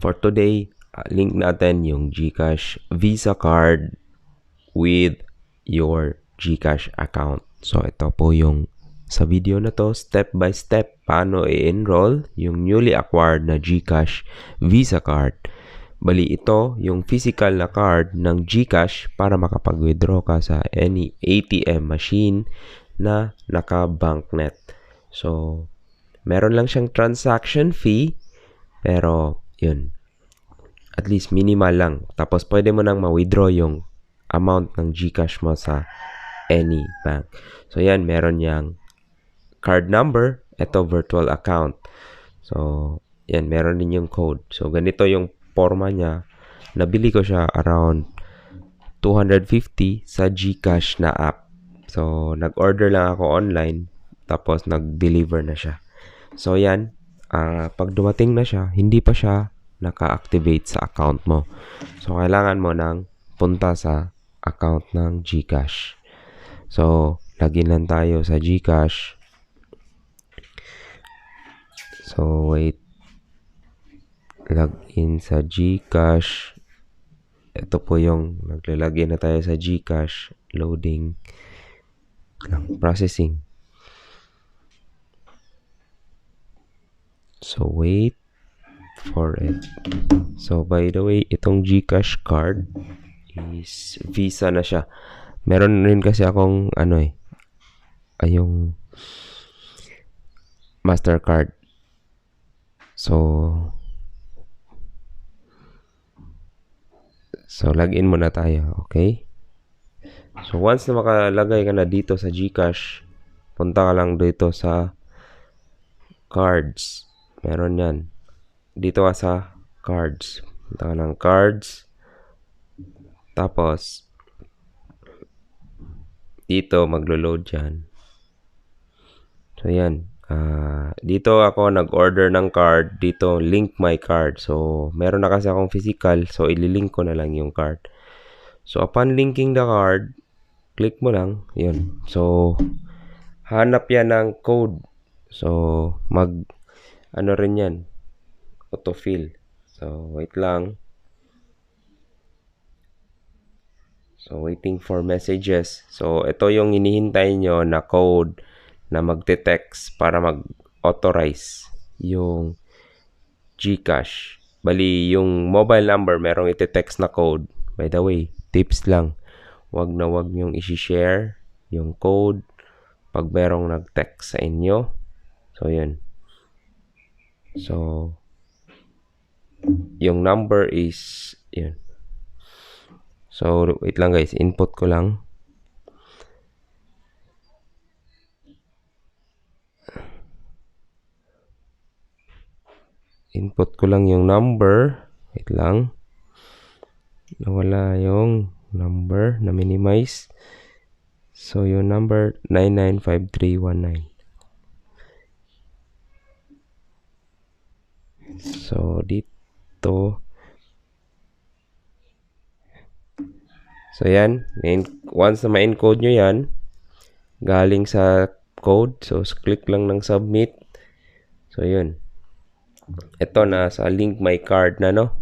for today, uh, link natin yung GCash Visa card with your GCash account. So, ito po yung sa video na to, step by step, paano i-enroll yung newly acquired na GCash Visa card. Bali ito yung physical na card ng GCash para makapag-withdraw ka sa any ATM machine na naka-banknet. So, meron lang siyang transaction fee, pero yun, at least minimal lang. Tapos pwede mo nang ma-withdraw yung amount ng GCash mo sa any bank. So, yan, meron yang card number, ito virtual account. So, yan, meron din yung code. So, ganito yung forma niya. Nabili ko siya around 250 sa GCash na app. So, nag-order lang ako online, tapos nag-deliver na siya. So, yan, uh, pag dumating na siya, hindi pa siya naka-activate sa account mo. So, kailangan mo nang punta sa account ng GCash. So, login lang tayo sa GCash. So, wait. Log in sa GCash. Ito po yung naglalagay na tayo sa GCash. Loading. Processing. So, wait for it. So, by the way, itong GCash card is Visa na siya. Meron rin kasi akong ano eh, ay yung Mastercard. So, so login muna tayo, okay? So, once na makalagay ka na dito sa GCash, punta ka lang dito sa cards. Meron yan. Dito ka sa cards. Punta ka ng cards. Tapos, dito maglo-load yan. So, yan. Uh, dito ako nag-order ng card. Dito, link my card. So, meron na kasi akong physical. So, ililink ko na lang yung card. So, upon linking the card, click mo lang. Yun. So, hanap yan ng code. So, mag, ano rin yan, autofill. So, wait lang. So, waiting for messages. So, ito yung inihintay nyo na code na magte-text para mag-authorize yung GCash. Bali, yung mobile number, merong ite-text na code. By the way, tips lang. Wag na wag nyong isi-share yung code pag merong nag-text sa inyo. So, yun. So, yung number is, yun. So, wait lang guys. Input ko lang. input ko lang yung number. Wait lang. Nawala yung number na minimize. So, yung number 995319. So, dito. So, yan. Once na ma-encode nyo yan, galing sa code. So, click lang ng submit. So, yun ito na sa link my card na no.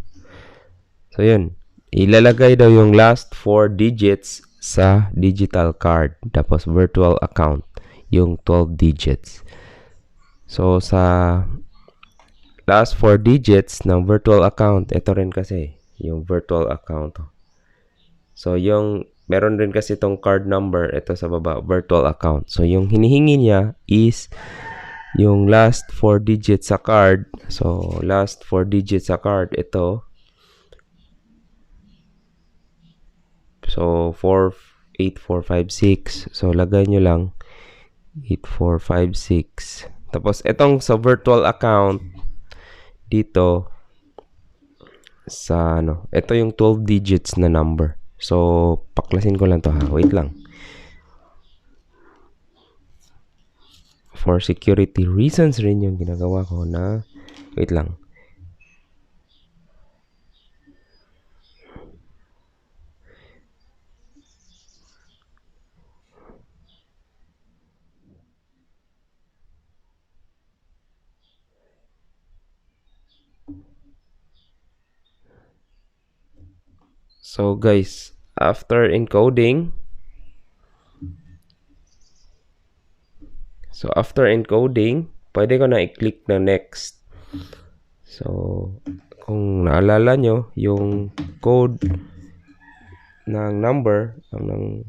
So yun, ilalagay daw yung last 4 digits sa digital card tapos virtual account yung 12 digits. So sa last 4 digits ng virtual account, ito rin kasi yung virtual account. So yung meron rin kasi itong card number ito sa baba, virtual account. So yung hinihingi niya is yung last 4 digits sa card. So, last 4 digits sa card, ito. So, 4, 8, 4, 5, 6. So, lagay nyo lang 8, 4, 5, 6. Tapos, itong sa virtual account, dito, sa ano, ito yung 12 digits na number. So, paklasin ko lang to ha. Wait lang. for security reasons rin yung ginagawa ko na wait lang So guys, after encoding, so after encoding, pwede ko na i-click na next. So, kung naalala nyo, yung code ng number, ng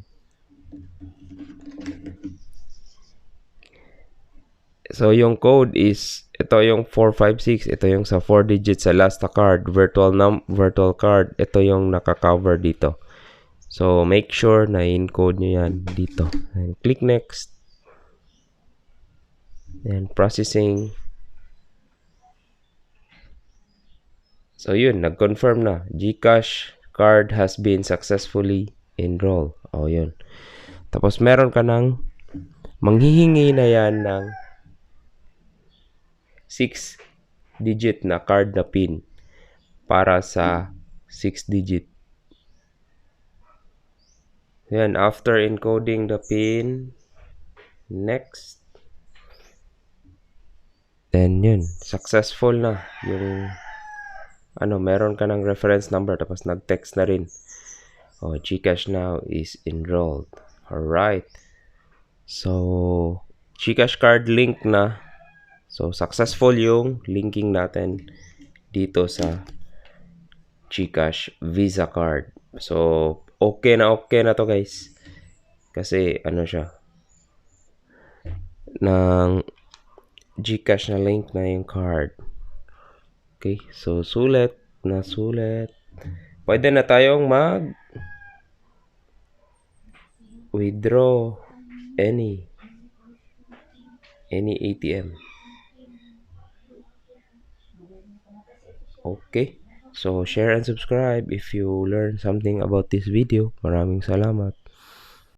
So, yung code is, ito yung 456, ito yung sa 4 digits sa last card, virtual num virtual card, ito yung naka-cover dito. So, make sure na encode nyo yan dito. And click next. And processing. So, yun, nag-confirm na. Gcash card has been successfully enrolled. O, yun. Tapos, meron ka ng manghihingi na yan ng 6 digit na card na pin para sa 6 digit. Yan, after encoding the pin, next. Then yun, successful na yung ano, meron ka ng reference number tapos nag-text na rin. Oh, Gcash now is enrolled. Alright. So, Gcash card link na. So, successful yung linking natin dito sa Gcash Visa card. So, okay na okay na to guys. Kasi, ano siya, ng Gcash na link na yung card. Okay, so sulit na sulit. Pwede na tayong mag withdraw any any ATM. Okay. So, share and subscribe if you learn something about this video. Maraming salamat.